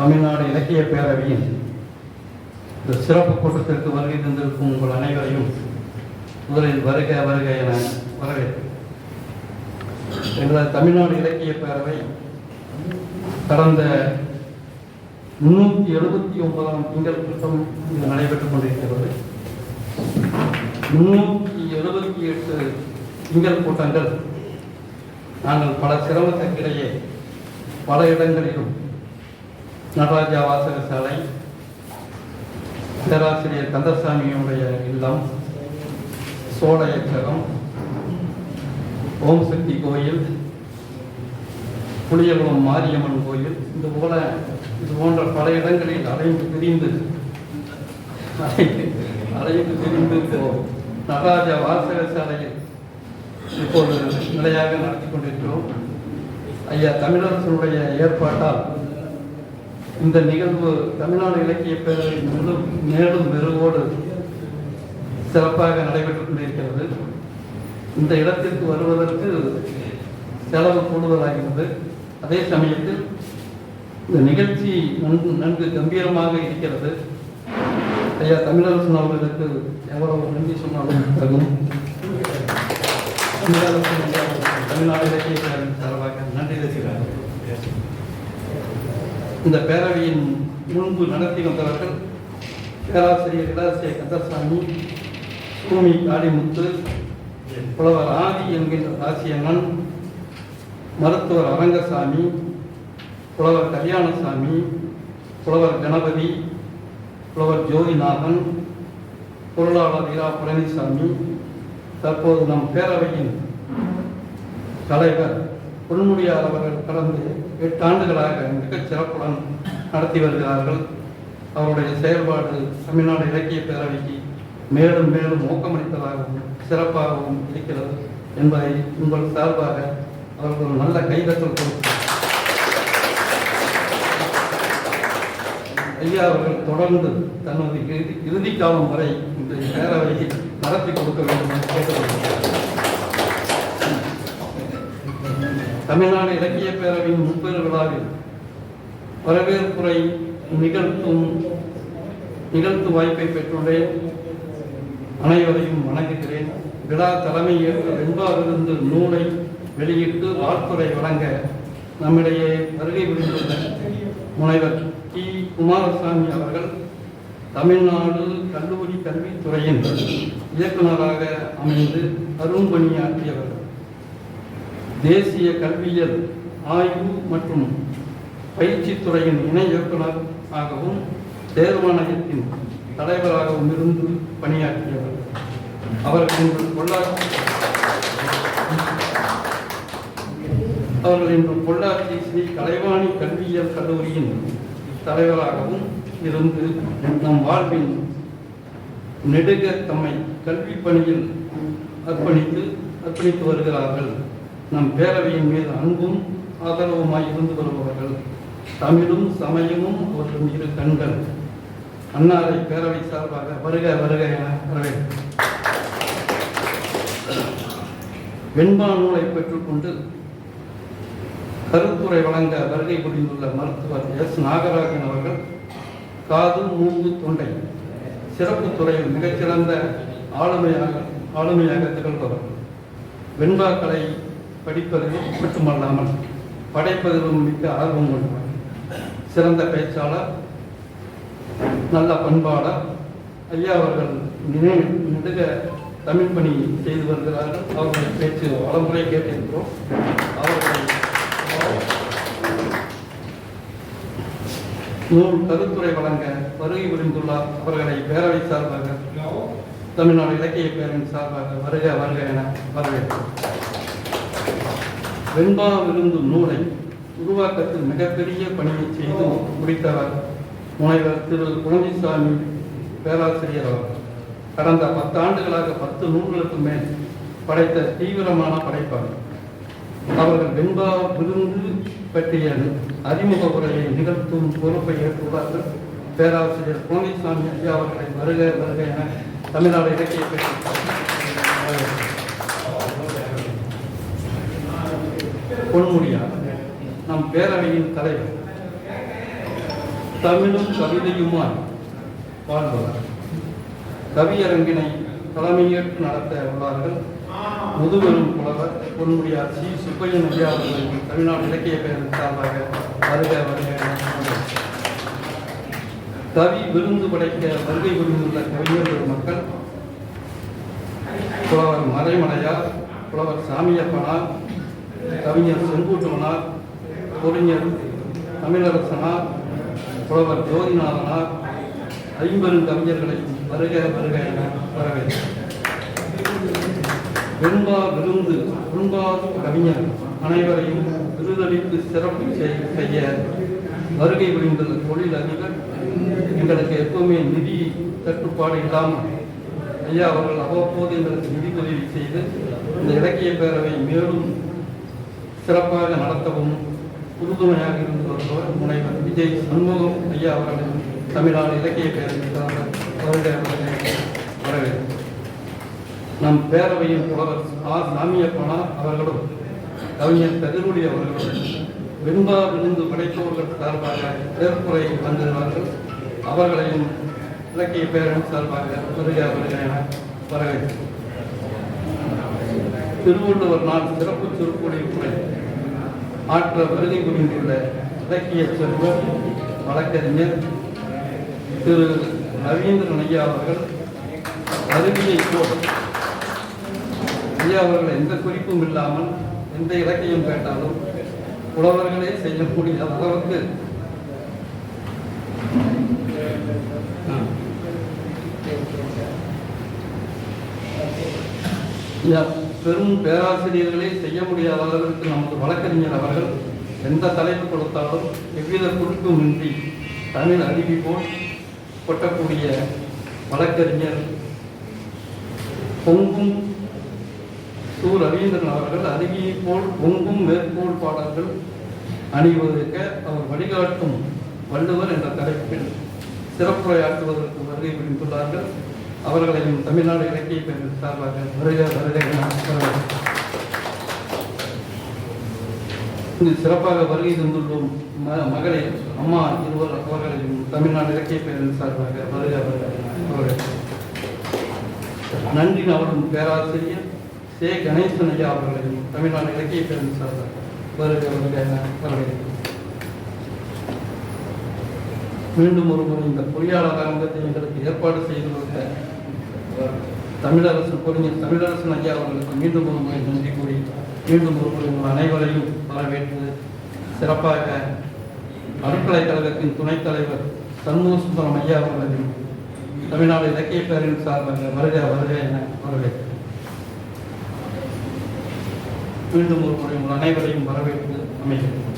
தமிழ்நாடு இலக்கிய பேரவையின் இந்த சிறப்பு கூட்டத்திற்கு வருகை தந்திருக்கும் உங்கள் அனைவரையும் முதலில் வருக வருக என வரவேற்கிறேன். எங்களது தமிழ்நாடு இலக்கிய பேரவை கடந்த முன்னூற்றி எழுபத்தி ஒன்பதாம் திங்கள் கூட்டம் இங்கு நடைபெற்றுக் கொண்டிருக்கிறது. முன்னூற்றி எழுபத்தி எட்டு திங்கள் கூட்டங்கள் நாங்கள் பல சிரமத்திற்கிடையே பல இடங்களிலும் நடராஜா வாசக சாலை பேராசிரியர் கந்தசாமியுடைய இல்லம் சோழயச்சகம் ஓம் சக்தி கோயில் புளியகுளம் மாரியம்மன் கோயில் இது போல இது போன்ற பல இடங்களில் அலைந்து திரிந்து அலைந்து அலைந்து திரிந்து இப்போ நடராஜா வாசக சாலையில் இப்போது நிலையாக நடத்தி கொண்டிருக்கிறோம். ஐயா தமிழரசனுடைய ஏற்பாட்டால் இந்த நிகழ்வு தமிழ்நாடு இலக்கிய பேரவை மேலும் மேலும் மெருகோடு சிறப்பாக நடைபெற்றுக் கொண்டிருக்கிறது. இந்த இடத்திற்கு வருவதற்கு செலவு கூடுதலாகிறது. அதே சமயத்தில் இந்த நிகழ்ச்சி நன்கு நன்கு கம்பீரமாக இருக்கிறது. ஐயா தமிழரசன் அவர்களுக்கு எவ்வளவு நன்றி சொன்னாலும் தகும் தமிழரசன் தமிழ்நாடு இலக்கிய பேரவை சார்பாக நன்றி தெரிவிக்கிறார்கள் இந்த பேரவையின் முன்பு நடத்தி வந்தவர்கள் பேராசிரியர் இளவரசிய கந்தசாமி பூமி காளிமுத்து புலவர் ஆதி என்கின்ற ராசியண்ணன் மருத்துவர் அரங்கசாமி புலவர் கல்யாணசாமி புலவர் கணபதி புலவர் ஜோதிநாதன் பொருளாளர் இரா பழனிசாமி தற்போது நம் பேரவையின் தலைவர் பொன்முடியார் அவர்கள் கடந்து எட்டு ஆண்டுகளாக மிகச் சிறப்புடன் நடத்தி வருகிறார்கள். அவருடைய செயல்பாடு தமிழ்நாடு இலக்கிய பேரவைக்கு மேலும் மேலும் ஊக்கமளித்ததாகவும் சிறப்பாகவும் இருக்கிறது என்பதை உங்கள் சார்பாக அவர்கள் ஒரு நல்ல கைதட்டல் கொடுத்தார் ஐயா அவர்கள் தொடர்ந்து தனது இறுதி இறுதி காலம் வரை இந்த பேரவையை நடத்தி கொடுக்க வேண்டும் என்று கேட்டுக்கொள்கிறார் தமிழ்நாடு இலக்கிய பேரவையின் முப்பெரு விழாவில் வரவேற்புரை நிகழ்த்தும் நிகழ்த்தும் வாய்ப்பை பெற்றுள்ளேன். அனைவரையும் வணங்குகிறேன். விழா தலைமை ஏற்று வெண்பாவிலிருந்து நூலை வெளியிட்டு வாழ்த்துறை வழங்க நம்மிடையே வருகை புரிந்துள்ள முனைவர் டி. குமாரசாமி அவர்கள் தமிழ்நாடு கல்லூரி கல்வித்துறையின் இயக்குநராக அமைந்து அரும்பணியாற்றியவர்கள் தேசிய கல்வியியல் ஆய்வு மற்றும் பயிற்சித்துறையின் இணை இயக்குனர் ஆகவும் தேர்வாணையத்தின் தலைவராகவும் இருந்து பணியாற்றியவர். அவர்கள் இன்று பொள்ளாச்சி அவர்கள் இன்று பொள்ளாச்சி ஸ்ரீ கலைவாணி கல்வியியல் கல்லூரியின் தலைவராகவும் இருந்து நம் வாழ்வின் நெடுக தம்மை கல்வி பணியில் அர்ப்பணித்து அர்ப்பணித்து வருகிறார்கள். நம் பேரவையின் மீது அன்பும் ஆதரவுமாய் இருந்து வருபவர்கள் தமிழும் சமயமும் மற்றும் இரு கண்கள் அன்னாரை பேரவை சார்பாக வருக வருக என வரவேற்கிறேன் வெண்பா நூலை பெற்றுக்கொண்டு கருத்துரை வழங்க வருகை புரிந்துள்ள மருத்துவர் எஸ். நாகராஜன் அவர்கள் காது மூங்கு தொண்டை சிறப்பு துறையில் மிகச்சிறந்த ஆளுமையாக ஆளுமையாக திகழ்பவர். வெண்பாக்களை படிப்பதிலும் மட்டுமல்லாமல் படைப்பதிலும் மிக்க ஆர்வம் கொண்டவர். சிறந்த பேச்சாளர் நல்ல பண்பாளர் ஐயா அவர்கள் நினைவு நெடுக தமிழ் பணி செய்து வருகிறார்கள். அவர்களை பேச்சு பலமுறை கேட்டிருக்கிறோம். அவர்களை நூல் கருத்துரை வழங்க வருகை புரிந்துள்ளார். அவர்களை பேரவை சார்பாக தமிழ்நாடு இலக்கிய பேரின் சார்பாக வருக வருக என வரவேற்கிறோம். வெண்பா விருந்து நூலை உருவாக்கத்தில் மிகப்பெரிய பணியை செய்து முடித்தவர் முனைவர் திரு. குழந்தைசாமி பேராசிரியர் அவர்கள் கடந்த பத்தாண்டுகளாக பத்து நூல்களுக்கு மேல் படைத்த தீவிரமான படைப்பாளர். அவர்கள் வெண்பா விருந்து பற்றிய அறிமுக உரையை நிகழ்த்தும் பொறுப்பை ஏற்றுள்ளார்கள் பேராசிரியர் குழந்தைசாமி ஐயா அவர்களை வருக வருக என தமிழ்நாடு இலக்கிய பேச்சு பொன்முடியார் நம் பேரவையின் தலைவர். தமிழும் கவிதையுமாய் வாழ்ந்தவர் கவியரங்கினை தலைமையேற்று நடத்த உள்ளார்கள். முதுபெரும் புலவர் பொன்முடியார் சி. சுப்பையன் முடியாதவர்கள் தமிழ்நாடு இலக்கிய பேரவை சார்பாக வருக வருக கவி விருந்து படைக்க வருகை புரிந்துள்ள கவிஞர் பெருமக்கள் புலவர் மறைமலையார் புலவர் சாமியப்பனார் கவிஞர் செங்கூட்டுவனார் பொறிஞர் தமிழரசனார் புலவர் ஜோதிநாதனார் ஐம்பெரும் கவிஞர்களை வருக வருக என வரவேற்கிறேன். விருந்து வெண்பா கவிஞர் அனைவரையும் விருதளித்து சிறப்பு செய்- செய்ய வருகை புரிந்துள்ள தொழில் அதிபர். எங்களுக்கு எப்பவுமே நிதி தட்டுப்பாடு இல்லாமல் ஐயா அவர்கள் அவ்வப்போது எங்களுக்கு நிதி உதவி செய்து இந்த இலக்கிய பேரவை மேலும் சிறப்பாக நடத்தவும் உறுதுணையாக இருந்து வருபவர் முனைவர் விஜய் சண்முகம் ஐயா அவர்கள் தமிழ்நாடு இலக்கிய பேரவை சார்பாக வருக நம் பேரவையின் புலவர் ஆர் சாமியப்பனார் அவர்களும் கவிஞர் கதிரூடி அவர்களும் வெண்பா விழுந்து படைத்தவர்கள் சார்பாக ஏற்புரை வந்திருந்தார்கள். அவர்களையும் இலக்கிய பேரவை சார்பாக வருகிறார்கள் என வரவேற்கிறேன். திருவள்ளுவர் நாள் சிறப்பு சுருக்குடைய உரை ஆற்ற விருதி புரிந்துள்ள இலக்கிய செல்வர் வழக்கறிஞர் திரு ரவீந்திரன் ஐயா அவர்கள் அருவியை போல் ஐயா அவர்கள் எந்த குறிப்பும் இல்லாமல் எந்த இலக்கியம் கேட்டாலும் புலவர்களே செய்யக்கூடிய அளவுக்கு Yeah. பெரும் பேராசிரியர்களே செய்ய முடியாத அளவிற்கு நமது வழக்கறிஞர் அவர்கள் எந்த தலைப்பு கொடுத்தாலும் எவ்வித குறிப்புமின்றி தமிழ் அறிவி போல் கொட்டக்கூடிய வழக்கறிஞர் பொங்கும் சு ரவீந்திரன் அவர்கள் அருவியை போல் பொங்கும் மேற்கோள் பாடல்கள் அணிவதற்க அவர் வழிகாட்டும் வள்ளுவர் என்ற தலைப்பில் சிறப்புரையாற்றுவதற்கு வருகை புரிந்துள்ளார்கள். அவர்களையும் தமிழ்நாடு இலக்கிய பெண்கள் சார்பாக வருக வருக சிறப்பாக வருகை தந்துள்ளோம் ம- மகளிர் அம்மா இருவர் அவர்களையும் தமிழ்நாடு இலக்கிய பேரவை சார்பாக வருக வருக என நன்றி நவரும் பேராசிரியர் சே. கணேசன் ஐயா அவர்களையும் தமிழ்நாடு இலக்கிய பேரவை சார்பாக வருக வருக வரவேற்கிறேன். மீண்டும் ஒரு முறை இந்த பொறியாளர் அரங்கத்தை எங்களுக்கு ஏற்பாடு செய்துள்ள தமிழரசு பொறிஞர் தமிழரசன் ஐயா அவர்களுக்கு மீண்டும் ஒரு முறை நன்றி கூறி மீண்டும் ஒரு முறை உங்கள் அனைவரையும் வரவேற்று சிறப்பாக அறக்கலை கழகத்தின் துணைத் தலைவர் சண்முக சுந்தரம் ஐயா அவர்களையும் தமிழ்நாடு இலக்கிய பேரின் சார்பாக வருக வருக என வரவேற்கிறேன். மீண்டும் ஒரு முறை உங்கள் அனைவரையும் வரவேற்று அமைகிறேன்.